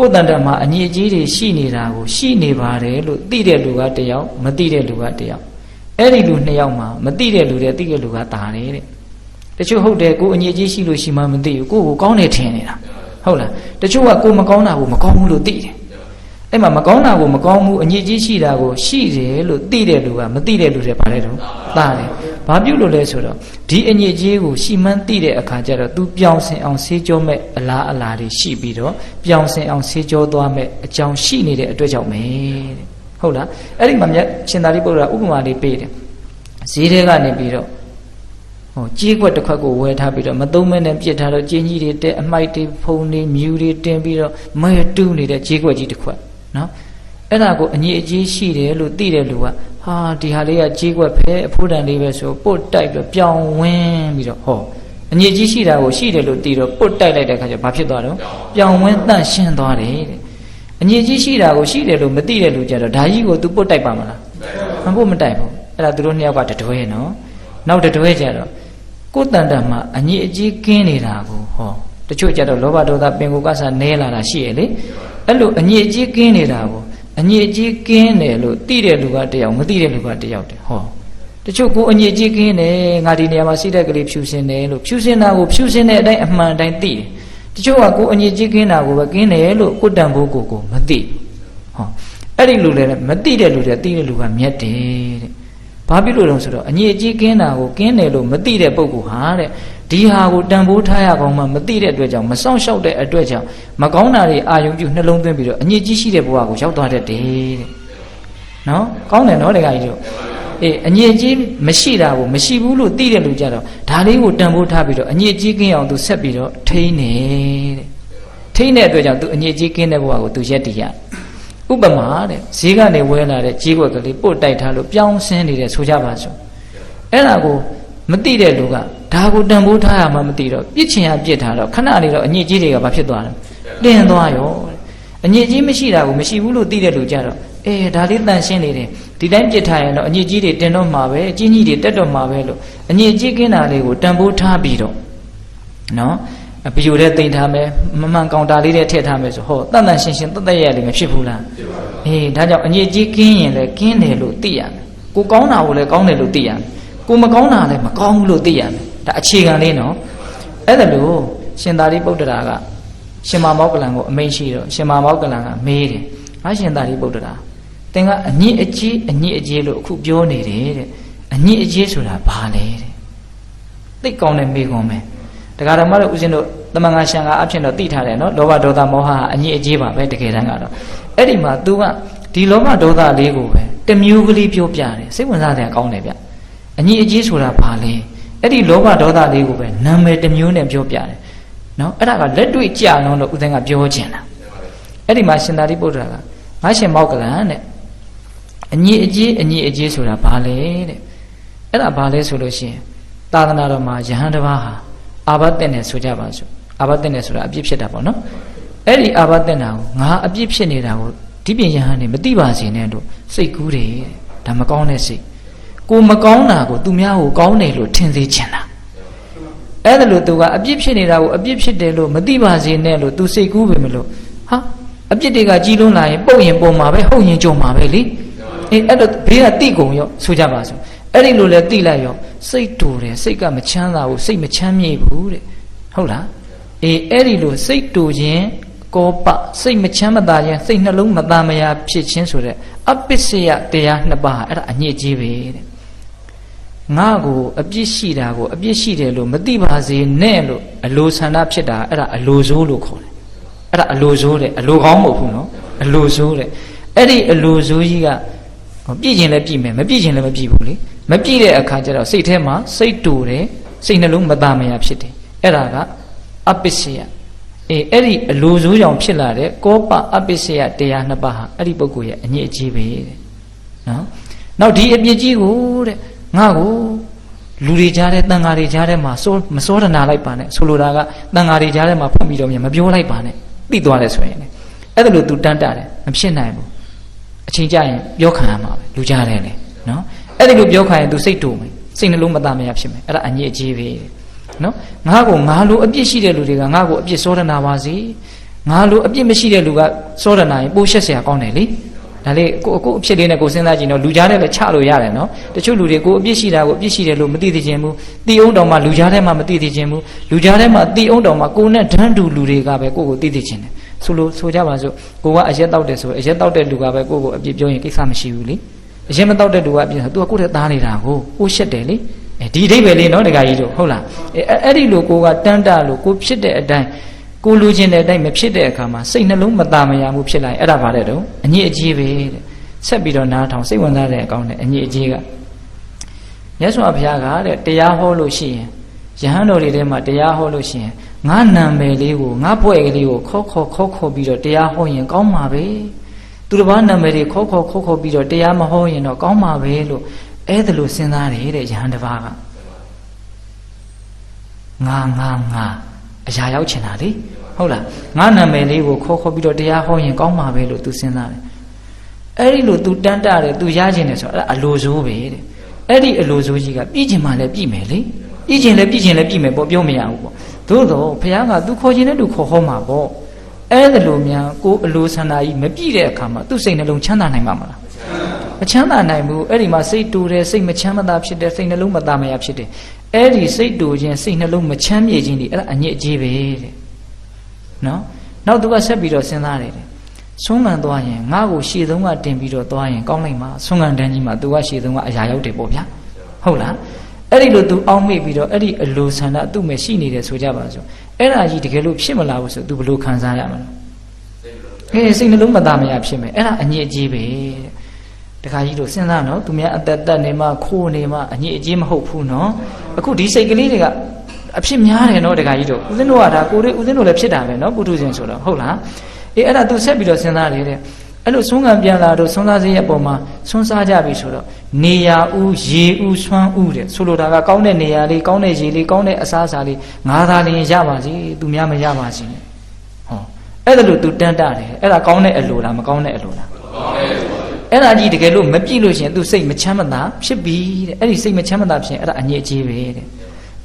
ကိုယ်တန်တမှာအညီအကြီးတွေရှိနေတာကိုရှိနေပါတယ်လို့သိတဲ့လူကတစ်ယောက်မသိတဲ့လူကတစ်ယောက်အဲ့ဒီလူနှစ်ယောက်မှာမသိတဲ့လူတဲ့သိတဲ့လူကတာတယ်တဲ့တချို့ဟုတ်တယ်ကိုယ်အညီအကြီးရှိလို့ရှိမှမသိဘူးကိုယ့်ကိုကောင်းတယ်ထင်နေတာဟုတ်လားတချို့ကကိုယ်မကောင်းတာကိုမကောင်းဘူးလို့သိတယ်အဲ့မှာမကောင်းတာကိုမကောင်းဘူးအညစ်အကြေးရှိတာကိုရှိတယ်လို့သိတဲ့လူကမသိတဲ့လူတွေဗါလဲတော့တာတယ် ဘာပြုလို့လဲဆိုတော့ဒီအညစ်အကြေးကိုရှိမှန်းသိတဲ့အခါကျတော့ तू ပြောင်းစင်အောင်ဆေးကြောမဲ့အလားအလာတွေရှိပြီးတော့ပြောင်းစင်အောင်ဆေးကြောသွားမဲ့အကြောင်းရှိနေတဲ့အတွက်ကြောင့်ပဲတဲ့ဟုတ်လားအဲ့ဒီမှာမြတ်ရှင်သာရိပုတ္တရာဥပမာလေးပေးတယ်ဈေးထဲကနေပြီးတော့ဟိုကြေးကွက်တစ်ခွက်ကိုဝယ်ထားပြီးတော့မသုံးမဲနဲ့ပြစ်ထားတော့ကျင်းကြီးတွေတဲ့အမိုက်တွေဖုံတွေမြူတွေတင်းပြီးတော့မဲတူးနေတဲ့ကြေးကွက်ကြီးတစ်ခွက်နော် အဲ့ဒါကိုအညီအကြီးရှိတယ်လို့သိတဲ့လူကဟာဒီဟာလေးကကြေးကွက်ပဲအဖိုးတန်လေးပဲဆိုပုတ်တိုက်ပြီးပြောင်းဝင်းပြီးတော့ဟောအညီအကြီးရှိတာကိုရှိတယ်လို့သိတော့ပုတ်တိုက်လိုက်တဲ့အခါကျဘာဖြစ်သွားတော့ပြောင်းဝင်းတန့်ရှင်းသွားတယ်တဲ့အညီအကြီးရှိတာကိုရှိတယ်လို့မသိတဲ့လူကြတော့ဒါကြီးကို तू ပုတ်တိုက်ပါမလားမပုတ်မတိုက်ဘူးအဲ့ဒါသူတို့နှစ်ယောက်ကတတွဲနော်နောက်တတွဲကြတော့ကိုယ်တန်တမှာအညီအကြီးကင်းနေတာကိုဟောတချို့ကြတော့လောဘဒေါသပင်ကိုယ်ကစားနဲလာတာရှိရလေအဲ့လိုအညီအကြီးကင်းနေတာကို အညစ်အကြေးကင်းတယ်လို့သိတဲ့လူကတယောက်မသိတဲ့လူကတယောက်တည်းဟောတချို့ကိုအညစ်အကြေးကင်းတယ်ငါဒီနေရာမှာစိတ်တက်ကလေးဖြူစင်တယ်လို့ဖြူစင်တာကိုဖြူစင်တဲ့အတိုင်းအမှန်တိုင်းသိတယ်တချို့ကကိုအညစ်အကြေးကင်းတာကိုပဲကင်းတယ်လို့ကိုတန်ဖို့ကိုကိုမသိဟောအဲ့ဒီလူလည်းမသိတဲ့လူတွေသိတဲ့လူကမြတ်တယ်တဲ့ဘာဖြစ်လို့လဲဆိုတော့အညစ်အကြေးကင်းတာကိုကင်းတယ်လို့မသိတဲ့ပုဂ္ဂိုလ်ဟာတဲ့ ဒီဟာကိုတန်ဖိုးထားရကောင်းမှမသိတဲ့အတွက်ကြောင့်မစောင့်ရှောက်တဲ့အတွက်ကြောင့်မကောင်းတာတွေအာယုံပြုနှလုံးသွင်းပြီးတော့အညစ်ကြီးရှိတဲ့ဘဝကိုရောက်သွားတတ်တယ်တဲ့နော်ကောင်းတယ်နော်တခါကြီးတို့အေးအညစ်ကြီးမရှိတာကိုမရှိဘူးလို့သိတဲ့လူကြတော့ဒါလေးကိုတန်ဖိုးထားပြီးတော့အညစ်ကြီးကင်းအောင်သူဆက်ပြီးတော့ထိန်းနေတဲ့ထိန်းတဲ့အတွက်ကြောင့်သူအညစ်ကြီးကင်းတဲ့ဘဝကိုသူရက်တည်ရဥပမာတဲ့ဈေးကနေဝဲလာတဲ့ကြီးွက်ကလေးပို့တိုက်ထားလို့ပြောင်းဆင်းနေတဲ့ဆိုကြပါစို့အဲ့ဒါကိုမသိတဲ့လူက ဒါကိုတန်ဖိုးထားရမှမသိတော့ပြစ်ချင်ရပြစ်ထားတော့ခဏလေးတော့အညစ်အကြေးတွေကဘာဖြစ်သွားလဲတင်းသွားရောအညစ်အကြေးမရှိတာကိုမရှိဘူးလို့သိတဲ့လူကြတော့အေးဒါလေးတန်ရှင်းနေတယ်ဒီတိုင်းပြစ်ထားရင်တော့အညစ်အကြေးတွေတင်တော့မှာပဲအကြီးကြီးတွေတက်တော့မှာပဲလို့အညစ်အကြေးကင်းတာလေးကိုတန်ဖိုးထားပြီးတော့နော်ဘီယိုတဲ့တင်ထားမယ်မမှန်ကောင်တာလေးတဲ့ထည့်ထားမယ်ဆိုဟောတန်တန်ရှင်းရှင်းတတ်တတ်ရလေးမဖြစ်ဘူးလားအေးဒါကြောင့်အညစ်အကြေးကင်းရင်လည်းကင်းတယ်လို့သိရမယ်ကိုကောင်းတာကိုလည်းကောင်းတယ်လို့သိရမယ်ကိုမကောင်းတာလည်းမကောင်းဘူးလို့သိရမယ် ဒါအခြေခံလေးနော်အဲ့ဒါလို့ရှင်သာရိပုတ္တရာကရှင်မာမောက္ကလံကိုအမိန့်ရှိတော့ရှင်မာမောက္ကလံကမေးတယ်ငါရှင်သာရိပုတ္တရာသင်ကအညစ်အကြေးအညစ်အကြေးလို့အခုပြောနေတယ်တဲ့အညစ်အကြေးဆိုတာဘာလဲတဲ့သိကောင်းတဲ့မေးခွန်းပဲတရားဓမ္မတို့ဦးဇင်းတို့တမန်ငါရှံကအဖြစ်တော့သိထားတယ်နော်လောဘဒေါသမောဟအညစ်အကြေးပါပဲတကယ်တမ်းကတော့အဲ့ဒီမှာ तू ကဒီလောဘဒေါသလေးကိုပဲတမျိုးကလေးပြောပြတယ်စိတ်ဝင်စားစရာကောင်းတယ်ဗျအညစ်အကြေးဆိုတာဘာလဲ အဲ့ဒီလောဘဒေါသလေးကိုပဲနာမည်တစ်မျိုးနဲ့ပြောပြတယ်နော်အဲ့ဒါကလက်တွေ့ကြအောင်လို့ဦးသိန်းကပြောချင်တာအဲ့ဒီမှာရှင်သာရိပုတ္တရာကငါရှင်မောက်ကလန်တဲ့အညစ်အကြေးအညစ်အကြေးဆိုတာဘာလဲတဲ့အဲ့ဒါဘာလဲဆိုလို့ရှိရင်သာသနာတော်မှာယဟန်တစ်ပါးဟာအာဘတ်တဲ့နဲ့ဆိုကြပါစို့အာဘတ်တဲ့နဲ့ဆိုတာအပြစ်ဖြစ်တာပေါ့နော်အဲ့ဒီအာဘတ်တဲ့နာကိုငါအပြစ်ဖြစ်နေတာကိုဒီပြင်ယဟန်နေမသိပါစေနဲ့လို့စိတ်ကူးတယ်ဒါမကောင်းတဲ့စိတ် ကိုမကောင်းတာကိုသူများကိုကောင်းတယ်လို့ထင်စေချင်တာအဲ့ဒါလို့သူကအပြစ်ဖြစ်နေတာကိုအပြစ်ဖြစ်တယ်လို့မသိပါစေနဲ့လို့သူစိတ်ကူးပဲမလို့ဟာအပြစ်တွေကကြီးလုံးလာရင်ပုတ်ရင်ပုံမှာပဲဟုတ်ရင်ကြုံမှာပဲလေအေးအဲ့တော့ဘေးကတိကုံရောဆိုကြပါစို့အဲ့ဒီလိုလဲတိလိုက်ရောစိတ်တူတယ်စိတ်ကမချမ်းသာဘူးစိတ်မချမ်းမြေ့ဘူးတဲ့ဟုတ်လားအေးအဲ့ဒီလိုစိတ်တူခြင်းကောပစိတ်မချမ်းမသာခြင်းစိတ်နှလုံးမသားမရာဖြစ်ခြင်းဆိုတဲ့အပစ္စယတရားနှစ်ပါးအဲ့ဒါအညစ်အကြေးပဲတဲ့ ငါကိုအပြစ်ရှိတာကိုအပြစ်ရှိတယ်လို့မသိပါစေနဲ့လို့အလိုဆန္ဒဖြစ်တာအဲ့ဒါအလိုဆိုးလို့ခေါ်တယ်အဲ့ဒါအလိုဆိုးတဲ့အလိုကောင်းမဟုတ်ဘူးနော်အလိုဆိုးတဲ့အဲ့ဒီအလိုဆိုးကြီးကပြည့်ခြင်းလည်းပြည့်မယ်မပြည့်ခြင်းလည်းမပြည့်ဘူးလေမပြည့်တဲ့အခါကျတော့စိတ်ထဲမှာစိတ်တူတယ်စိတ်နှလုံးမသားမရာဖြစ်တယ်အဲ့ဒါကအပစ္စယအေးအဲ့ဒီအလိုဆိုးကြောင့်ဖြစ်လာတဲ့ကောပအပစ္စယတရားနှစ်ပါးဟာအဲ့ဒီပုဂ္ဂိုလ်ရဲ့အညစ်အကြေးပဲတဲ့နော်နောက်ဒီအပြစ်ကြီးကိုတဲ့ ငါ့ကိုလူတွေကြားတဲ့တန်ဃာတွေကြားထဲမှာစိုးမစောဒနာလိုက်ပါနဲ့ဆိုလိုတာကတန်ဃာတွေကြားထဲမှာဖတ်ပြီးတော့မြန်မပြောလိုက်ပါနဲ့သိသွားတယ်ဆိုရင်လေအဲ့ဒါလို့ तू တန်းတာတယ်မဖြစ်နိုင်ဘူးအချိန်ကြရင်ပြောခံရမှာပဲလူကြားတယ်လေနော်အဲ့ဒီလိုပြောခံရင် तू စိတ်တူမယ်စိတ်နှလုံးမသားမရဖြစ်မယ်အဲ့ဒါအညစ်အကြေးပဲနော်ငါ့ကိုငါလိုအပြစ်ရှိတဲ့လူတွေကငါ့ကိုအပြစ်စောဒနာပါစေ ငါလိုအပြစ်မရှိတဲ့လူကစောဒနာရင်ပိုးရှက်เสียကောင်းတယ်လေ ဒါလေးကိုအခုအဖြစ်လေးနဲ့ကိုစဉ်းစားကြည့်တော့လူကြားထဲလည်းချလို့ရတယ်နော်တချို့လူတွေကိုအပြစ်ရှိတာကိုအပြစ်ရှိတယ်လို့မသိသိချင်းဘူးတီအောင်တောင်မှလူကြားထဲမှာမသိသိချင်းဘူးလူကြားထဲမှာတီအောင်တောင်မှကိုနဲ့ဒန်းတူလူတွေကပဲကိုကိုသိသိချင်းတယ်ဆိုလို့ဆိုကြပါစို့ကိုကအရက်တောက်တယ်ဆိုအရက်တောက်တဲ့လူကပဲကိုကိုအပြစ်ပြောရင်ကိစ္စမရှိဘူးလေအရက်မတောက်တဲ့လူကအပြစ်ဆို तू ကကိုယ့်တဲ့သားနေတာကိုကိုရှက်တယ်လေအဲဒီအိဗယ်လေးနော်တခါကြီးတို့ဟုတ်လားအဲအဲ့ဒီလိုကိုကတန်းတလို့ကိုဖြစ်တဲ့အတိုင်း ကိုလူချင်းတဲ့အတိုင်းမဖြစ်တဲ့အခါမှာစိတ်နှလုံးမတာမရမှုဖြစ်လာရင်အဲ့ဒါဘာလဲတော့အညစ်အကြေးပဲတဲ့ဆက်ပြီးတော့နားထောင်စိတ်ဝင်စားတဲ့အကောင်းနဲ့အညစ်အကြေးကမြတ်စွာဘုရားကတဲ့တရားဟောလို့ရှိရင်ယဟန်တော်တွေထဲမှာတရားဟောလို့ရှိရင်ငါနာမည်လေးကိုငါပွဲကလေးကိုခေါ်ခေါ်ခေါ်ခေါ်ပြီးတော့တရားဟောရင်ကောင်းမှာပဲသူတစ်ပါးနာမည်တွေခေါ်ခေါ်ခေါ်ခေါ်ပြီးတော့တရားမဟောရင်တော့ကောင်းမှာပဲလို့အဲ့ဒါလို့စဉ်းစားတယ်တဲ့ယဟန်တစ်ပါးကငါငါငါ အရာရောက်ချင်တာလေဟုတ်လားငါနာမည်လေးကိုခေါ်ခေါ်ပြီးတော့တရားဟောရင်ကောင်းမှာပဲလို့သူစဉ်းစားတယ်အဲ့ဒီလို तू တန်းတတယ် तू ရခြင်းတယ်ဆိုတော့အဲ့ဒါအလိုစိုးပဲတဲ့အဲ့ဒီအလိုစိုးကြီးကပြည်ကျင်မှလည်းပြည်မယ်လေပြည်ကျင်လည်းပြည်ကျင်လည်းပြည်မယ်ပေါ့ပြောမရဘူးပေါ့သို့တော့ဘုရားက तू ခေါ်ခြင်းနဲ့ तू ခေါ်ဟောမှာပေါ့အဲ့ဒါလိုများကိုအလိုဆန္ဒကြီးမပြည့်တဲ့အခါမှာသူ့စိတ်နှလုံးချမ်းသာနိုင်မှာမလားမချမ်းသာနိုင်ဘူးအဲ့ဒီမှာစိတ်တူတယ်စိတ်မချမ်းသာဖြစ်တယ်စိတ်နှလုံးမသားမရဖြစ်တယ် အဲ့ဒီစိတ်တူခြင်းစိတ်နှလုံးမချမ်းမြေခြင်းဒီအဲ့ဒါအညစ်အကြေးပဲတဲ့နော်နောက်သူကဆက်ပြီးတော့စဉ်းစားတယ်တဲ့ဆုံးခံသွားရင်ငါ့ကိုရှေ့ဆုံးကတင်ပြီးတော့သွားရင်ကောင်းလိုက်မှာဆုံးခံတန်းကြီးမှာ तू ကရှေ့ဆုံးကအရာရောက်တယ်ပေါ့ဗျာဟုတ်လားအဲ့ဒီလို तू အောင်းမိပြီးတော့အဲ့ဒီအလိုဆန္ဒသူ့မဲ့ရှိနေတယ်ဆိုကြပါစို့အဲ့ဒါကြီးတကယ်လို့ဖြစ်မလာဘူးဆို तू ဘယ်လိုခံစားရမလဲအေးစိတ်နှလုံးမသားမရဖြစ်မယ်အဲ့ဒါအညစ်အကြေးပဲတဲ့တခါကြီးတို့စဉ်းစားနော်သူများအသက်တက်နေမှခိုးနေမှအညစ်အကြေးမဟုတ်ဘူးနော် အခုဒီစိတ်ကလေးတွေကအဖြစ်များတယ်နော်တခါကြီးတို့ဦးဇင်းတို့ကဒါကိုလေးဦးဇင်းတို့လည်းဖြစ်တာပဲနော်ပုထုဇဉ်ဆိုတော့ဟုတ်လားအေးအဲ့ဒါသူဆက်ပြီးတော့စဉ်းစားတယ်တဲ့အဲ့လိုဆုံးကံပြန်လာတော့ဆွမ်းစားစေးရဲ့ပုံမှာဆွမ်းစားကြပြီဆိုတော့နေရာဥရေဥဆွမ်းဥတဲ့ဆိုလိုတာကကောင်းတဲ့နေရာလေးကောင်းတဲ့ရေလေးကောင်းတဲ့အစားအစာလေးငါးသားလေးရပါစေသူများမရပါစေနဲ့ဟောအဲ့ဒါလို့သူတန်းတတယ်အဲ့ဒါကောင်းတဲ့အလိုလားမကောင်းတဲ့အလိုလားအဲ့ ဒါကြီးတကယ်လို့မပြည့်လို့ရှိရင်သူစိတ်မချမ်းမသာဖြစ်ပြီတဲ့အဲ့ဒီစိတ်မချမ်းမသာဖြစ်ရင်အဲ့ဒါအညစ်အကြေးပဲတဲ့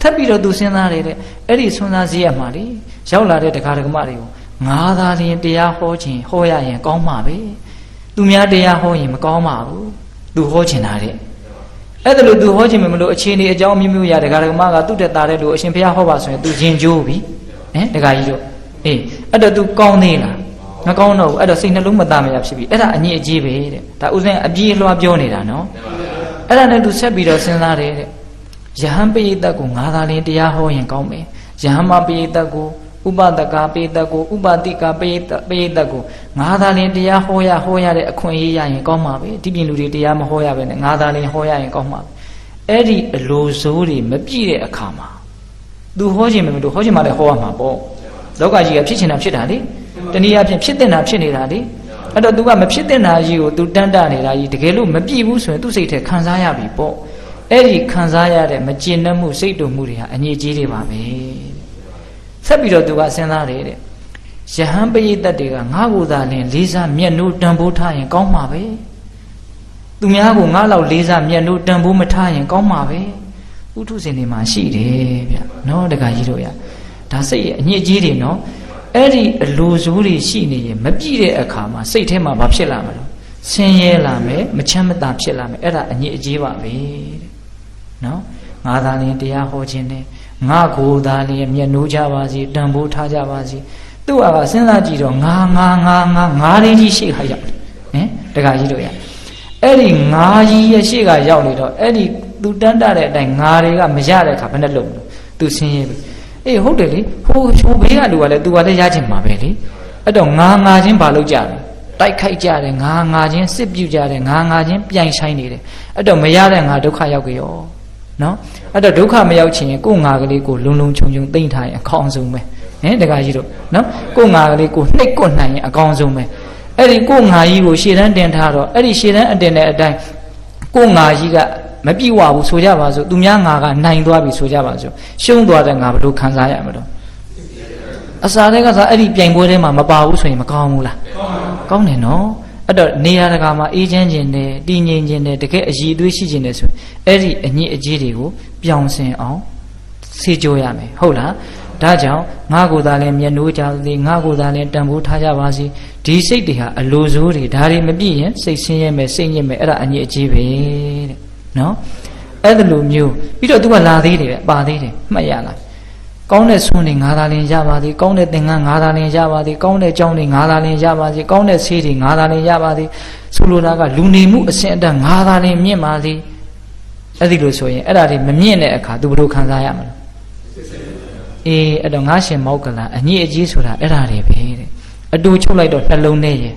ထပ်ပြီးတော့သူစဉ်းစားတယ်တဲ့အဲ့ဒီဆွမ်းစားစေးရမှာလေရောက်လာတဲ့တရားဓမ္မတွေကိုငါးသားလင်းတရားဟောခြင်းဟောရရင်ကောင်းမှာပဲသူများတရားဟောရင်မကောင်းပါဘူးသူဟောချင်တာတဲ့အဲ့ဒါလို့သူဟောခြင်းမလို့အခြေအနေအကြောင်းမျိုးမျိုးရတရားဓမ္မကသူ့တက်တာတဲ့လို့အရှင်ဘုရားဟောပါဆိုရင်သူရင်ကျိုးပြီဟင်တရားကြီးတို့အေးအဲ့တော့ तू ကောင်းသေးလား မကောင်းတော့ဘူးအဲ့တော့စိတ်နှလုံးမသားမရဖြစ်ပြီအဲ့ဒါအညစ်အကြေးပဲတဲ့ဒါဥစဉ်အပြေးအလွှားပြောနေတာနော်အဲ့ဒါနဲ့ तू ဆက်ပြီးတော့စဉ်းစားတယ်တဲ့ယဟန်ပိယတတ်ကိုငါးသားလင်းတရားဟောရင်ကောင်းမယ်ယဟန်မပိယတတ်ကိုဥပဒကာပိတတ်ကိုဥပတိကာပိတပိတတ်ကိုငါးသားလင်းတရားဟောရဟောရတဲ့အခွင့်အရေးရရင်ကောင်းပါပဲဒီပြင်လူတွေတရားမဟောရပဲနဲ့ငါးသားလင်းဟောရရင်ကောင်းပါပဲအဲ့ဒီအလိုစိုးတွေမပြည့်တဲ့အခါမှာ तू ဟောခြင်းမလို့ဟောခြင်းမလည်းဟောရမှာပေါ့လောကကြီးကဖြစ်ချင်တာဖြစ်တာလေ တနည်းအားဖြင့်ဖြစ်တဲ့တာဖြစ်နေတာလေအဲ့တော့ तू ကမဖြစ်တဲ့တာကြီးကို तू တန်းတနေတာကြီးတကယ်လို့မပြည့်ဘူးဆိုရင် तू စိတ်ထဲခံစားရပြီပေါ့အဲ့ဒီခံစားရတဲ့မကျင်တတ်မှုစိတ်တုံမှုတွေဟာအငြိကြီးတွေပါပဲဆက်ပြီးတော့ तू ကစဉ်းစားတယ်တဲ့ယဟန်ပရိသတ်တွေကငါ့ကိုသာလင်လေးစားမျက်နှိုးတန်ဖိုးထားရင်ကောင်းမှာပဲသူများကိုငါ့လောက်လေးစားမျက်နှိုးတန်ဖိုးမထားရင်ကောင်းမှာပဲဥထုစင်တွေမှာရှိတယ်ဗျနော်တခါကြီးတို့ရဒါစိတ်ရဲ့အညစ်အကြေးတွေနော် အဲ့ဒီအလိုစိုးတွေရှိနေရင်မပြည့်တဲ့အခါမှာစိတ်ထဲမှာဘာဖြစ်လာမလို့ဆင်းရဲလာမယ်မချမ်းမသာဖြစ်လာမယ်အဲ့ဒါအညစ်အကြေးပါပဲတဲ့နော်ငါသာလင်တရားဟောခြင်းနဲ့ငါကိုယ်သာလင်မျက်နှိုးကြပါစေတန်ဖိုးထားကြပါစေသူ့ဟာကစဉ်းစားကြည့်တော့ငါငါငါငါငါလေးကြီးရှေ့ခါရောက်တယ်ဟင်တခါကြီးတို့ရအဲ့ဒီငါကြီးရဲ့ရှေ့ကရောက်နေတော့အဲ့ဒီသူတန်းတတဲ့အတိုင်းငါတွေကမရတဲ့အခါဘယ်နဲ့လုံလို့သူဆင်းရဲပြီ အေးဟုတ်တယ်လေဟိုဟိုဘေးကလူကလည်းသူကလည်းရချင်မှာပဲလေအဲ့တော့ငါငါချင်းဘာလုပ်ကြလဲတိုက်ခိုက်ကြတယ်ငါငါချင်းစစ်ပြုတ်ကြတယ်ငါငါချင်းပြိုင်ဆိုင်နေတယ်အဲ့တော့မရတဲ့ငါဒုက္ခရောက်ကြရောနော်အဲ့တော့ဒုက္ခမရောက်ချင်ရင်ကိုယ်ငါကလေးကိုလုံလုံခြုံခြုံသိမ့်ထားရင်အကောင်းဆုံးပဲဟင်တခါကြီးတို့နော်ကိုယ်ငါကလေးကိုနှိပ်ကွနိုင်ရင်အကောင်းဆုံးပဲအဲ့ဒီကိုယ်ငါကြီးကိုရှေ့တန်းတင်ထားတော့အဲ့ဒီရှေ့တန်းအတင်တဲ့အတိုင်းကိုယ်ငါကြီးက မပြည့်ဝဘူးဆိုကြပါစို့သူများငါကနိုင်သွားပြီဆိုကြပါစို့ရှုံးသွားတဲ့ငါဘယ်လိုခံစားရမလို့အစာတွေကစားအဲ့ဒီပြိုင်ပွဲထဲမှာမပါဘူးဆိုရင်မကောင်းဘူးလားကောင်းတယ်နော်အဲ့တော့နေရာတကာမှာအေးချမ်းခြင်းနဲ့တည်ငြိမ်ခြင်းနဲ့တကယ်အည်အသွေးရှိခြင်းနဲ့ဆိုအဲ့ဒီအညစ်အကြေးတွေကိုပြောင်းစင်အောင်ဆေးကြောရမယ်ဟုတ်လားဒါကြောင့်ငါကိုယ်သာလဲမျက်နှိုးကြသည်ငါကိုယ်သာလဲတန်ဖိုးထားကြပါစေဒီစိတ်တွေဟာအလိုဆိုးတွေဒါတွေမပြည့်ရင်စိတ်ဆင်းရဲမယ်စိတ်ညစ်မယ်အဲ့ဒါအညစ်အကြေးပဲတဲ့ နော်အဲ့ဒါလိုမျိုးပြီးတော့ तू ကလာသေးတယ်ပဲပါသေးတယ်မှတ်ရလားကောင်းတဲ့ဆွန်းတွေငါသာလင်ရပါသည်ကောင်းတဲ့သင်္ကန်းငါသာလင်ရပါသည်ကောင်းတဲ့ကြောင်းတွေငါသာလင်ရပါသည်ကောင်းတဲ့ဆေးတွေငါသာလင်ရပါသည်ဆိုလိုတာကလူနေမှုအဆင့်အတန်းငါသာလင်မြင့်ပါသည်အဲ့ဒီလိုဆိုရင်အဲ့ဒါတွေမမြင့်တဲ့အခါ तू ဘယ်လိုခံစားရမလဲအေးအဲ့တော့ငါရှင်မောက်ကလန်အညစ်အကြေးဆိုတာအဲ့ဒါတွေပဲတဲ့အတူချုပ်လိုက်တော့နှလုံးထဲရဲ့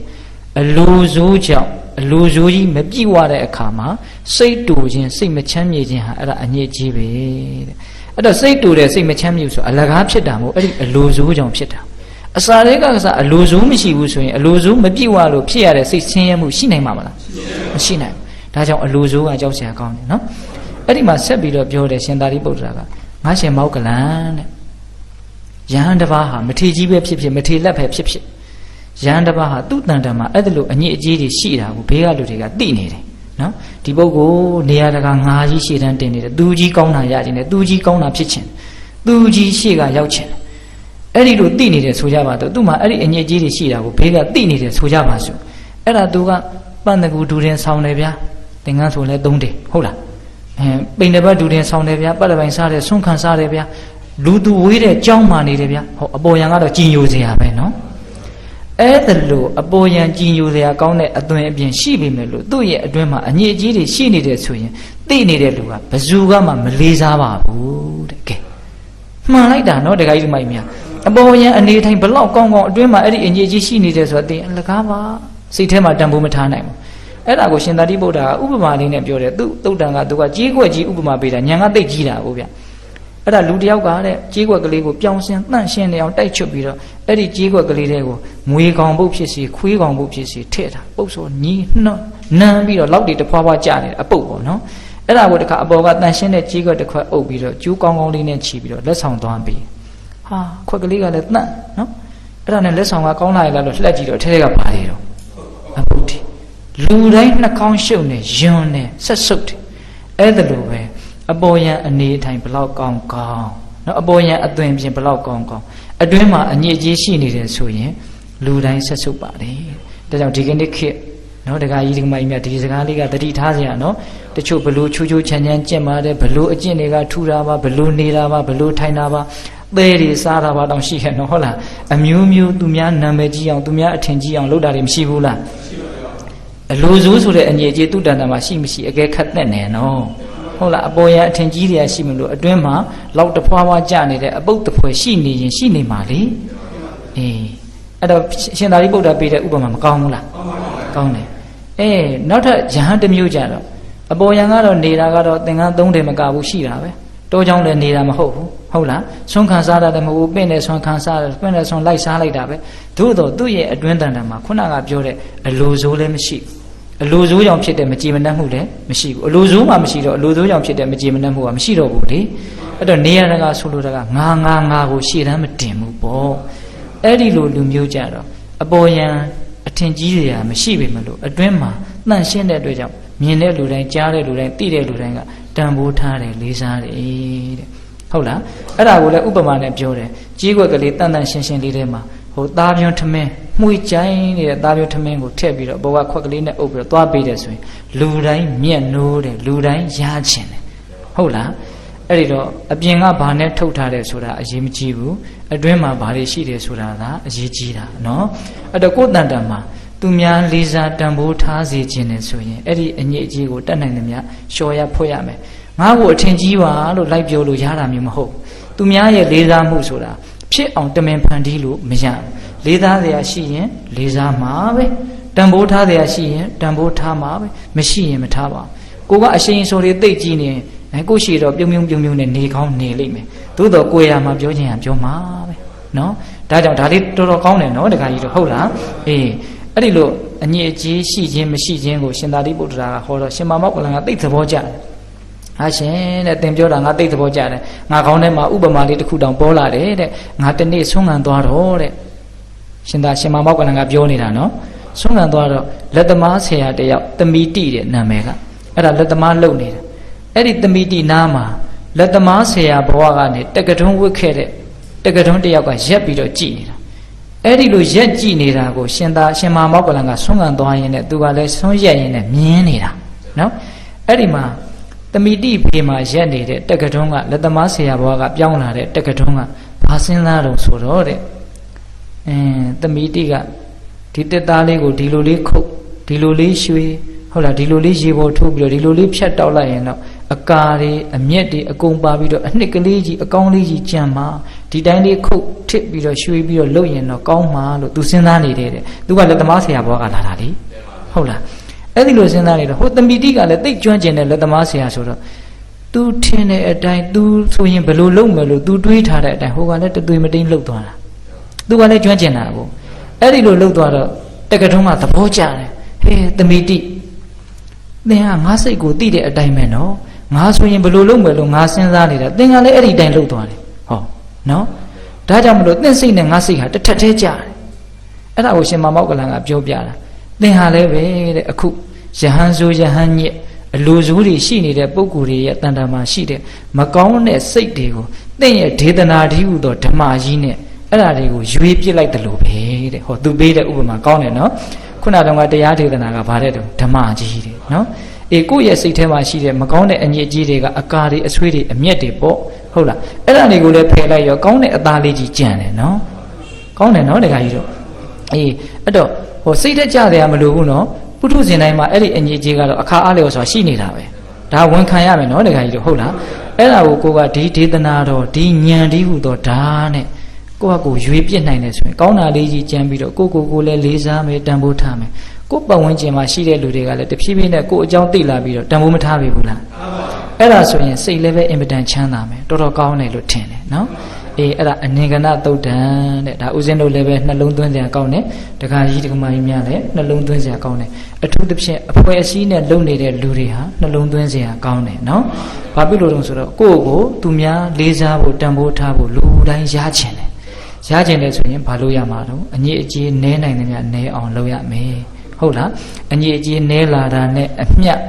အလိုဆိုးကြောင့် အလိုဆိုးကြီးမပြည့်ဝတဲ့အခါမှာစိတ်တူခြင်းစိတ်မချမ်းမြေခြင်းဟာအဲ့ဒါအညစ်အကြေးပဲတဲ့အဲ့တော့စိတ်တူတဲ့စိတ်မချမ်းမြေဆိုအလကားဖြစ်တာမဟုတ်အဲ့ဒီအလိုဆိုးကြောင့်ဖြစ်တာအစာတွေကကစားအလိုဆိုးမရှိဘူးဆိုရင်အလိုဆိုးမပြည့်ဝလို့ဖြစ်ရတဲ့စိတ်ဆင်းရဲမှုရှိနိုင်မှာမလားမရှိနိုင်ဘူးဒါကြောင့်အလိုဆိုးကကြောက်စရာကောင်းတယ်နော်အဲ့ဒီမှာဆက်ပြီးတော့ပြောတယ်ရှင်သာရိပုတ္တရာကငါရှင်မောက်ကလန်တဲ့ယဟန်တစ်ပါးဟာမထေကြီးပဲဖြစ်ဖြစ်မထေလက်ပဲဖြစ်ဖြစ် ယဟန်တစ်ပါးဟာသူ့တန်တံမှာအဲ့ဒါလိုအညစ်အကြေးတွေရှိတာကိုဘေးကလူတွေကသိနေတယ်နော်ဒီပုဂ္ဂိုလ်နေရာတကာငါကြီးရှေ့တန်းတင်နေတယ်သူကြီးကောင်းတာရခြင်းနဲ့သူကြီးကောင်းတာဖြစ်ခြင်းသူကြီးရှေ့ကရောက်ခြင်းအဲ့ဒီလိုသိနေတယ်ဆိုကြပါတော့သူ့မှာအဲ့ဒီအညစ်အကြေးတွေရှိတာကိုဘေးကသိနေတယ်ဆိုကြပါစို့အဲ့ဒါသူကပန့်တကူဒူရင်ဆောင်းတယ်ဗျာသင်္ကန်းဆိုလဲသုံးတယ်ဟုတ်လားအဲပိန်တပတ်ဒူရင်ဆောင်းတယ်ဗျာပတ်တပိုင်းစားတယ်ဆွန့်ခံစားတယ်ဗျာလူသူဝေးတဲ့ကြောင်းမှနေတယ်ဗျာဟောအပေါ်ယံကတော့ကြည်ညိုစရာပဲနော် အဲ့ဒါလို့အပေါ်ယံကြည်ညိုစရာကောင်းတဲ့အသွင်အပြင်ရှိပြီမဲ့လို့သူ့ရဲ့အတွင်းမှာအညစ်အကြေးတွေရှိနေတယ်ဆိုရင်သိနေတဲ့လူကဘယ်သူကမှမလေးစားပါဘူးတဲ့ကဲမှန်လိုက်တာနော်တခါကြီးဒီမိုက်မြအပေါ်ယံအနေထိုင်ဘလောက်ကောင်းကောင်းအတွင်းမှာအဲ့ဒီအညစ်အကြေးရှိနေတယ်ဆိုတော့သိအလကားပါစိတ်ထဲမှာတန်ဖိုးမထားနိုင်ဘူးအဲ့ဒါကိုရှင်သာတိဗုဒ္ဓကဥပမာလေးနဲ့ပြောတယ်သူသုတ်တန်ကသူကကြီးခွက်ကြီးဥပမာပေးတာညာကသိကြီးတာကိုဗျ အဲ့ဒါလူတယောက်ကတဲ့ကြီးခွက်ကလေးကိုပြောင်းရှင်းတန့်ရှင်းနေအောင်တိုက်ချွတ်ပြီးတော့အဲ့ဒီကြီးခွက်ကလေးတွေကိုငွေကောင်ပုတ်ဖြစ်စီခွေးကောင်ပုတ်ဖြစ်စီထည့်တာပုတ်ဆိုညီနှောနမ်းပြီးတော့လောက်တွေတဖွာဖွာကျနေတယ်အပုတ်ပေါ့နော်အဲ့ဒါကိုတခါအပေါ်ကတန့်ရှင်းတဲ့ကြီးခွက်တစ်ခွက်အုပ်ပြီးတော့ကျူးကောင်းကောင်းလေးနဲ့ခြီးပြီးတော့လက်ဆောင်သွားပြီးဟာခွက်ကလေးကလည်းတန့်နော်အဲ့ဒါနဲ့လက်ဆောင်ကကောင်းလာရလားလို့လှက်ကြည့်တော့ထဲထဲကပါတယ်တော့အပုတ်တီလူတိုင်းနှာခေါင်းရှုပ်နေယွန်းနေဆက်ဆုပ်တယ်အဲ့ဒါလိုပဲ အပေါ်ယံအနေအထိုင်ဘလောက်ကောင်းကောင်းနော်အပေါ်ယံအသွင်ပြင်ဘလောက်ကောင်းကောင်းအတွင်းမှာအညစ်အကြေးရှိနေတယ်ဆိုရင်လူတိုင်းဆက်ဆုပ်ပါတယ်ဒါကြောင့်ဒီကနေ့ခေတ်နော်တခါကြီးဒီကမကြီးမြတ်ဒီစကားလေးကတတိထားစရာနော်တချို့ဘလို့ချူချူချမ်းချမ်းကျင့်ပါတယ်ဘလို့အကျင့်တွေကထူတာပါဘလို့နေတာပါဘလို့ထိုင်တာပါသဲတွေစားတာပါတောင်ရှိခဲ့နော်ဟုတ်လားအမျိုးမျိုးသူများနာမည်ကြီးအောင်သူများအထင်ကြီးအောင်လုပ်တာတွေမရှိဘူးလားအလိုဆိုးဆိုတဲ့အငြိအကျေးသူတန်တန်မှာရှိမရှိအကဲခတ်တဲ့နေနော် ဟုတ်လားအပေါ်ရအထင်ကြီးတွေကရှိမလို့အတွင်းမှာလောက်တဖွာဖွာကြနေတဲ့အပုတ်တဖွဲရှိနေရင်ရှိနေမှာလေအေးအဲ့တော့ရှင်သာရိပုတ္တရာပေးတဲ့ဥပမာမကောင်းဘူးလားကောင်းတယ်အေးနောက်ထပ်ယဟန်တစ်မျိုးကြတော့အပေါ်ရန်ကတော့နေတာကတော့သင်္ကန်းသုံးတယ်မကဘူးရှိတာပဲတောချောင်းလည်းနေတာမဟုတ်ဘူးဟုတ်လားဆွမ်းခံစားတာလည်းမဟုတ်ဘူးပင့်တယ်ဆွမ်းခံစားတယ်ပင့်တယ်ဆွမ်းလိုက်စားလိုက်တာပဲသို့တော့သူ့ရဲ့အတွင်းတန်တန်မှာခုနကပြောတဲ့အလိုဆိုးလည်းမရှိဘူး အလိုဆိုးကြောင့်ဖြစ်တဲ့မကြည်မနှက်မှုလည်းမရှိဘူးအလိုဆိုးမှမရှိတော့အလိုဆိုးကြောင့်ဖြစ်တဲ့မကြည်မနှက်မှုကမရှိတော့ဘူးလေအဲ့တော့နေရတကဆိုလိုတာကငါငါငါကိုရှေ့တန်းမတင်ဘူးပေါ့အဲ့ဒီလိုလူမျိုးကြတော့အပေါ်ယံအထင်ကြီးတွေဟာမရှိပေမလို့အတွင်းမှာတန့်ရှင်းတဲ့အတွက်ကြောင့်မြင်တဲ့လူတိုင်းကြားတဲ့လူတိုင်းသိတဲ့လူတိုင်းကတန်ဖိုးထားတယ်လေးစားတယ်တဲ့ဟုတ်လားအဲ့ဒါကိုလည်းဥပမာနဲ့ပြောတယ်ကြီးွက်ကလေးတန်တန်ရှင်းရှင်းလေးထဲမှာဟိုသားပြွန်းထမင်း မှုကြိုင်းနေတဲ့သားပြွန်းထမင်းကိုထည့်ပြီးတော့ဘောကခွက်ကလေးနဲ့အုပ်ပြီးတော့သွားပေးတယ်ဆိုရင်လူတိုင်းမျက်နှိုးတယ်လူတိုင်းရချင်တယ်ဟုတ်လားအဲ့ဒီတော့အပြင်ကဘာနဲ့ထုတ်ထားတယ်ဆိုတာအရေးမကြီးဘူးအတွင်းမှာဘာတွေရှိတယ်ဆိုတာကအရေးကြီးတာเนาะအဲ့တော့ကိုယ်တန်တန်မှာသူများလေးစားတန်ဖိုးထားစေခြင်းနဲ့ဆိုရင်အဲ့ဒီအညစ်အကြေးကိုတတ်နိုင်သမျှလျှော်ရဖွက်ရမယ်ငါ့ကိုအထင်ကြီးပါလို့လိုက်ပြောလို့ရတာမျိုးမဟုတ်သူများရဲ့လေးစားမှုဆိုတာဖြစ်အောင်တမင်ဖန်တီးလို့မရဘူး လေးစားစရာရှိရင်လေးစားမှာပဲတန်ဖိုးထားစရာရှိရင်တန်ဖိုးထားမှာပဲမရှိရင်မထားပါဘူးကိုကအရှင်ဆိုတွေသိကြည့်နေအဲကိုရှိတော့ပြုံပြုံပြုံပြုံနဲ့နေကောင်းနေလိမ့်မယ်သို့တော့ကိုရမှာပြောချင်ရပြောမှာပဲနော်ဒါကြောင့်ဒါလေးတော်တော်ကောင်းတယ်နော်တခါကြီးတော့ဟုတ်လားအေးအဲ့ဒီလိုအညစ်အကြေးရှိခြင်းမရှိခြင်းကိုရှင်သာရိပုတ္တရာကဟောတော့ရှင်မမောက္ကလန်ကသိသဘောကျတယ်ဟာရှင်တဲ့သင်ပြောတာငါသိသဘောကျတယ်ငါခေါင်းထဲမှာဥပမာလေးတစ်ခုတောင်ပေါ်လာတယ်တဲ့ငါတနေ့ဆွမ်းခံသွားတော့တဲ့ ရှင်သာရှင်မမောက္ကလန်ကပြောနေတာနော်ဆွမ်းခံသွားတော့လက်သမားဆရာတယောက်တမီတိတဲ့နာမည်ကအဲ့ဒါလက်သမားလုံနေတာအဲ့ဒီတမီတိနားမှာလက်သမားဆရာဘဝကနေတက္ကထုံးဝစ်ခဲ့တဲ့တကထုံးတစ်ယောက်ကရက်ပြီးတော့ကြည်နေတာအဲ့ဒီလိုရက်ကြည်နေတာကိုရှင်သာရှင်မာမောက္ကလန်ကဆုံးခံသွားရင်းနဲ့သူကလည်းဆုံးရက်ရင်းနဲ့မြင်းနေတာနော်အဲ့ဒီမှာတမိတိဖေမှာရက်နေတဲ့တက္ကထုံးကလက်သမားဆရာဘွားကပြောင်းလာတဲ့တက္ကထုံးကဘာစဉ်းစားတော့ဆိုတော့တဲ့ အင်းတမိတိကဒီတက်သားလေးကိုဒီလိုလေးခုတ်ဒီလိုလေးရွှေဟုတ်လားဒီလိုလေးရေပေါ်ထိုးပြီးတော့ဒီလိုလေးဖြတ်တောက်လိုက်ရင်တော့အကာတွေအမျက်တွေအကုန်ပါပြီးတော့အနှစ်ကလေးကြီးအကောင်းလေးကြီးကြံမှာဒီတိုင်းလေးခုတ်ထစ်ပြီးတော့ရွှေပြီးတော့လှုပ်ရင်တော့ကောင်းမှာလို့သူစဉ်းစားနေတဲ့တဲ့သူကလက်သမားဆရာဘွားကလာတာလေဟုတ်လားအဲ့ဒီလိုစဉ်းစားနေတော့ဟိုတမီတိကလည်းတိတ်ကျွမ်းကျင်တဲ့လက်သမားဆရာဆိုတော့ तू ထင်တဲ့အတိုင်း तू ဆိုရင်ဘယ်လိုလုပ်မယ်လို့ तू တွေးထားတဲ့အတိုင်းဟိုကလည်းတသွေးမတိန်လှုပ်သွားတာ तू ကလည်းကျွမ်းကျင်တာကိုအဲ့ဒီလိုလှုပ်သွားတော့တက္ကထုံးကသဘောကျတယ်ဟေးတမီတိသင်ဟာငါစိတ်ကိုသိတဲ့အတိုင်းပဲနော်ငါဆိုရင်ဘယ်လိုလုပ်မယ်လို့ငါစဉ်းစားနေတာသင်ကလည်းအဲ့ဒီတိုင်းလှုပ်သွားတယ်ဟောနော်ဒါကြောင့်မလို့သင်စိတ်နဲ့ငါစိတ်ဟာတစ်ထက်တည်းကြတယ်အဲ့ဒါကိုရှင်မမောက်ကလန်ကပြောပြတာသင်ဟာလည်းပဲတဲ့အခုယဟန်ဆိုယဟန်ညက်အလိုစိုးတွေရှိနေတဲ့ပုံကိုယ်တွေရဲ့တန်တာမှာရှိတဲ့မကောင်းတဲ့စိတ်တွေကိုသင်ရဲ့ဒေသနာတိဟုသောဓမ္မကြီးနဲ့ အဲ့ဒါတွေကိုရွေးပြစ်လိုက်တယ်လို့ပဲတဲ့ဟောသူပေးတဲ့ဥပမာကောင်းတယ်နော်ခုနတုန်းကတရားဒေသနာကဗါတဲ့တုန်းဓမ္မကြီးတဲ့နော်အေကိုယ့်ရဲ့စိတ်ထဲမှာရှိတဲ့မကောင်းတဲ့အညစ်အကြေးတွေကအကာတွေအဆွေးတွေအမျက်တွေပေါ့ဟုတ်လားအဲ့ဒါတွေကိုလည်းဖယ်လိုက်ရောကောင်းတဲ့အသားလေးကြီးကြံတယ်နော်ကောင်းတယ်နော်တခါကြီးတို့အေးအဲ့တော့ဟိုစိတ်တက်ကြတယ်မလို့ဘူးနော်ပုထုဇဉ်တိုင်းမှာအဲ့ဒီအညစ်အကြေးကတော့အခါအားလျော်စွာရှိနေတာပဲဒါဝန်ခံရမယ်နော်တခါကြီးတို့ဟုတ်လားအဲ့ဒါကိုကိုကဒီဒေသနာတော်ဒီညံဒီဟုသောဒါနဲ့ ကိုယ့်ဟာကိုယ်ရွေးပြစ်နိုင်တယ်ဆိုရင်ကောင်းတာလေးကြီးကြံပြီးတော့ကိုကိုကိုလည်းလေးစားမယ်တန်ဖိုးထားမယ်ကိုယ်ပတ်ဝန်းကျင်မှာရှိတဲ့လူတွေကလည်းတဖြည်းဖြည်းနဲ့ကိုယ်အကြောင်းသိလာပြီးတော့တန်ဖိုးမထားပြီဘူးလားအဲ့ဒါဆိုရင်စိတ်လည်းပဲအင်မတန်ချမ်းသာမယ်တော်တော်ကောင်းတယ်လို့ထင်တယ်နော်အေးအဲ့ဒါအနင်္ဂနသုတ်တံတဲ့ဒါဥစဉ်တို့လည်းပဲနှလုံးသွင်းစရာကောင်းတယ်တခါကြီးတခါမကြီးများလည်းနှလုံးသွင်းစရာကောင်းတယ်အထူးသဖြင့်အဖွဲ့အစည်းနဲ့လုပ်နေတဲ့လူတွေဟာနှလုံးသွင်းစရာကောင်းတယ်နော်ဘာဖြစ်လို့လဲဆိုတော့ကိုယ့်ကိုသူများလေးစားဖို့တန်ဖိုးထားဖို့လူတိုင်းရချင်တယ် ရကျင်တယ်ဆိုရင်ဘာလို့ရမှာတော့အညစ်အကြေးနဲနိုင်တယ်များနဲအောင်လုပ်ရမယ်ဟုတ်လားအညစ်အကြေးနဲလာတာနဲ့အမျက်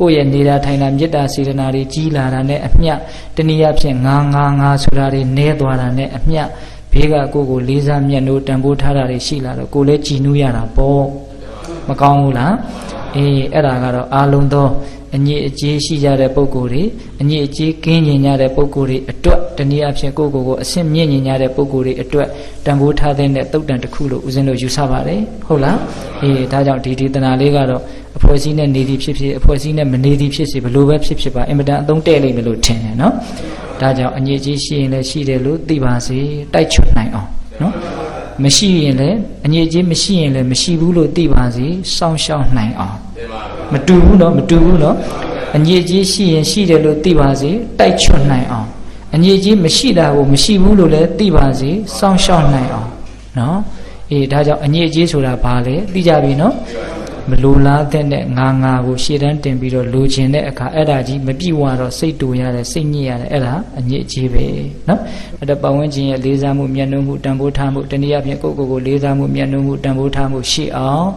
ကိုယ့်ရဲ့နေတာထိုင်တာမေတ္တာစေတနာတွေကြီးလာတာနဲ့အမျက်တနည်းအားဖြင့်ငါငါငါဆိုတာတွေနဲသွားတာနဲ့အမျက်ဘေးကကိုယ့်ကိုလေးစားမြတ်နိုးတန်ဖိုးထားတာတွေရှိလာတော့ကိုယ်လည်းကြည်နူးရတာပေါ့မကောင်းဘူးလား အေးအဲ့ဒါကတော့အာလုံးသောအညစ်အကြေးရှိကြတဲ့ပုံကိုယ်တွေအညစ်အကြေးကင်းကျင်ကြတဲ့ပုံကိုယ်တွေအတွက်တနည်းအားဖြင့်ကိုယ့်ကိုယ်ကိုအဆင့်မြင့်ကျင်ကြတဲ့ပုံကိုယ်တွေအတွက်တန်ဖိုးထားတဲ့တုတ်တန်တစ်ခုလို့ဦးဇင်းတို့ယူဆပါတယ်ဟုတ်လားအေးဒါကြောင့်ဒီဒေသနာလေးကတော့အဖွဲ့အစည်းနဲ့နေသည်ဖြစ်ဖြစ်အဖွဲ့အစည်းနဲ့မနေသည်ဖြစ်စေဘလို့ပဲဖြစ်ဖြစ်ပါအင်မတန်အသုံးတဲ့လိမ့်မယ်လို့ထင်တယ်နော်ဒါကြောင့်အညစ်အကြေးရှိရင်လည်းရှိတယ်လို့သိပါစေတိုက်ချွတ်နိုင်အောင်နော် မရှိရင်လည်းအညစ်အကြေးမရှိရင်လည်းမရှိဘူးလို့သိပါစေစောင့်ရှောက်နိုင်အောင်မတူဘူးနော်မတူဘူးနော်အညစ်အကြေးရှိရင်ရှိတယ်လို့သိပါစေတိုက်ချွတ်နိုင်အောင်အညစ်အကြေးမရှိတာကိုမရှိဘူးလို့လည်းသိပါစေစောင့်ရှောက်နိုင်အောင်နော်အေးဒါကြောင့်အညစ်အကြေးဆိုတာဘာလဲသိကြပြီနော် မလိုလားတဲ့နဲ့ငါငါကိုရှေ့တန်းတင်ပြီးတော့လိုချင်တဲ့အခါအဲ့ဒါကြီးမပြည့်ဝတော့စိတ်တူရတယ်စိတ်ညစ်ရတယ်အဲ့ဒါအညစ်အကြေးပဲနော်အဲ့ဒါပတ်ဝန်းကျင်ရဲ့လေးစားမှုမျက်နှာမှုတန်ဖိုးထားမှုတနည်းအားဖြင့်ကိုယ့်ကိုယ်ကိုလေးစားမှုမျက်နှာမှုတန်ဖိုးထားမှုရှိအောင်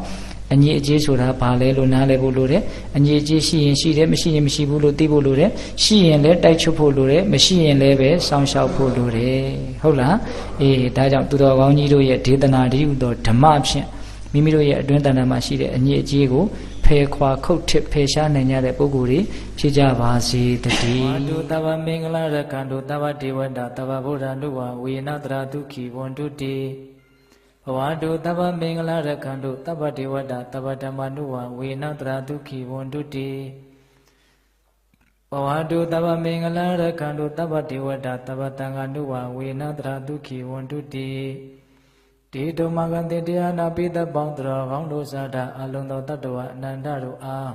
အညစ်အကြေးဆိုတာဘာလဲလို့နားလည်ဖို့လိုတယ်အညစ်အကြေးရှိရင်ရှိတယ်မရှိရင်မရှိဘူးလို့သိဖို့လိုတယ်ရှိရင်လည်းတိုက်ချုပ်ဖို့လိုတယ်မရှိရင်လည်းပဲစောင့်ရှောက်ဖို့လိုတယ်ဟုတ်လားအေးဒါကြောင့်သူတော်ကောင်းကြီးတို့ရဲ့ဒေသနာတိဟုသောဓမ္မဖြင့် မိမိတို့ရဲ့အတွင်းတဏ္ဍာမှာရှိတဲ့အညစ်အကြေးကိုဖယ်ခွာခုတ်ထစ်ဖယ်ရှားနိုင်ကြတဲ့ပုဂ္ဂိုလ်တွေဖြစ်ကြပါစေတည်းတုတဗ္ဗမင်္ဂလာရကံတုတဗ္ဗဒေဝတာတဗ္ဗဗုဒ္ဓနုဝဝေနတရာဒုက္ခိဝန္တုတိဘဝတုတဗ္ဗမင်္ဂလာရကံတုတဗ္ဗဒေဝတာတဗ္ဗဓမ္မနုဝဝေနတရာဒုက္ခိဝန္တုတိဘဝတုတဗ္ဗမင်္ဂလာရကံတုတဗ္ဗဒေဝတာတဗ္ဗတံဃာနုဝဝေနတရာဒုက္ခိဝန္တုတိ ဒီတုမကံတေတရားနာပိသပေါင်းတော်ကောင်းတို့သာတာအလုံးသောတတ္တဝအနန္တတို့အား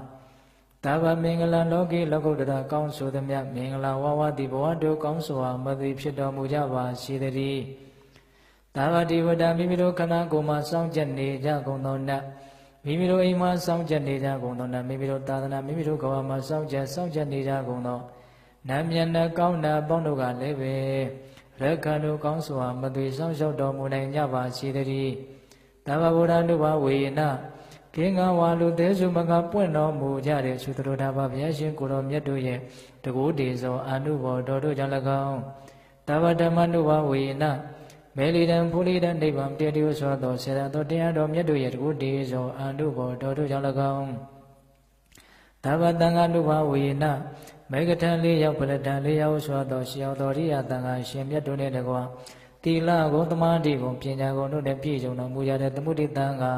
တဗ္ဗမင်္ဂလလောကီလောကုတ္တရာကောင်းဆိုသည်မြတ်မင်္ဂလာဝဝတိဘဝတို့ကောင်းစွာမသိဖြစ်တော်မူကြပါစေတည်းသာဝတိဝတ္တမိမိတို့ခန္ဓာကိုယ်မှာစောင့်ကြနေကြကုန်သောနတ်မိမိတို့အိမ်မှာစောင့်ကြနေကြကုန်သောနတ်မိမိတို့သာသနာမိမိတို့ကဘာမှာစောင့်ကြစောင့်ကြနေကြကုန်သောနတ်မြတ်နှကောင်းနာပေါင်းတို့ကလည်းပဲ ရက္ခဏုကောင်းစွာမသွေဆောင်လျှောက်တော်မူနိုင်ကြပါစေတည်းတမ္မဗုဒ္ဓနုဘဝေနကင်းကဝါလူသေးစုမကပွင့်တော်မူကြတဲ့သုတရတာဘဘုရားရှင်ကိုတော်မြတ်တို့ရဲ့တကူတည်သောအာနုဘော်တော်တို့ကြောင့်၎င်းတဗ္ဗဓမ္မနုဘဝေနမေလီတံဖူလီတံနိဗ္ဗာန်တည်းတည်းဆိုသောဆေရသောတရားတော်မြတ်တို့ရဲ့တကုတည်းသောအန္တုဘောတော်တို့ကြောင့်၎င်းတဗ္ဗတံဃာနုဘဝေနမေကထံလေးရောက်ပလတံလေးရောက်ဆိုသောရှေယောတော်ရိယတံဃာရှင်မြတ်တို့နှင့်တကွာတိလကိုသမာဓိကိုပညာကိုတို့နဲ့ပြည့်စုံတော်မူရတဲ့သမုဒိတံဃာ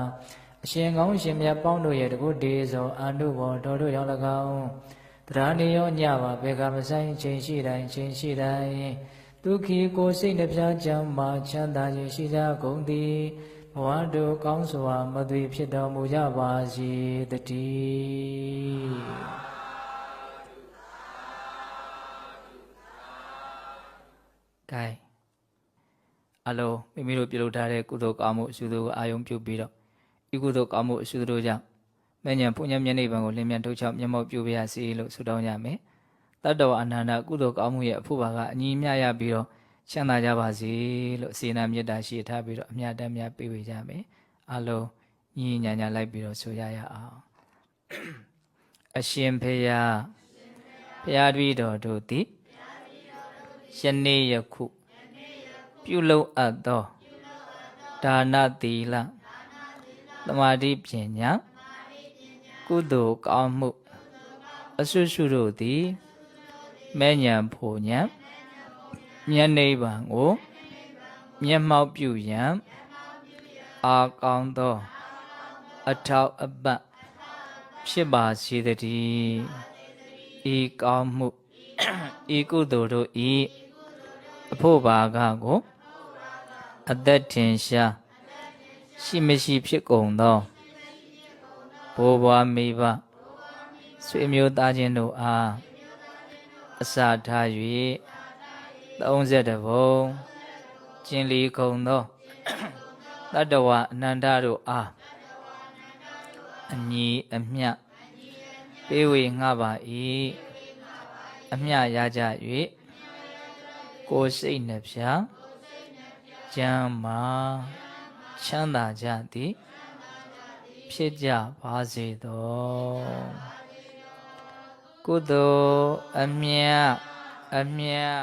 အရှင်ကောင်းရှင်မြတ်ပေါင်းတို့ရဲ့တကုတည်းသောအန္တုဘောတော်တို့ကြောင့်၎င်းတရားနေရောညပါဘေကမဆိုင်ချိန်ရှိတိုင်းချိန်ရှိတိုင်းဒုက္ခိကိုစိတ်နှပြချမ်းမာချမ်းသာခြင်းရှိကြကုန်သည်ဘဝတို့ကောင်းစွာမသွေဖြစ်တော်မူကြပါစေတည်း ကဲအလုံးမိမိတို့ပြုလုပ်ထားတဲ့ကုသိုလ်ကောင်းမှုအစုတို့ကိုအာယုံပြုပြီးတော့ဤကုသိုလ်ကောင်းမှုအစုတို့ကြောင့်မဉ္ဇဉ်ပုညမျက်နှိပ်ပံကိုလင်းမြန်ထုတ်ချောက်မျက်မှောက်ပြုပါရစေလို့ဆုတောင်းကြမယ်တတ္တဝအနန္တကုသိုလ်ကောင်းမှုရဲ့အဖို့ပါကအညီမျှရပြီးတော့ချမ်းသာကြပါစေလို့စေနာမေတ္တာရှိထားပြီးတော့အမြတ်တမ်းများပေးဝေကြမယ်အလုံးညီညာညာလိုက်ပြီးတော့ဆိုရရအောင်အရှင်ဖေယဘုရားတပည့်တော်တို့သည် ယနေ့ယခုပြုလုပ်အပ်သောဒါနသီလသမာဓိပညာကုသိုလ်ကောင်းမှုအဆွတ်ဆွတို့သည်မဲ့ညာဖို့ညာမျက်နှိဗ္ဗာန်ကိုမျက်မှောက်ပြုရန်အာကောင်းသောအထောက်အပံ့ဖြစ်ပါစေတည်းဤကောင်းမှုဤကုသိုလ်တို့ဤ အဖို့ဘာကကိုအသက်ထင်ရှားရှိမရှိဖြစ်ကုန်သောဘိုးဘွားမိဘဆွေမျိုးသားချင်းတို့အားအစာထား၍30ဘုံကျင်လီခုံသောတတ္တဝအနန္တတို့အားအညီအမျှပေးဝေငှပါ၏အမျှရကြ၍ ကိုယ်စိတ်နှဖျားကျမ်းမာချမ်းသာကြသည်ဖြစ်ကြပါစေသောကုသိုလ်အမြတ်အမြတ်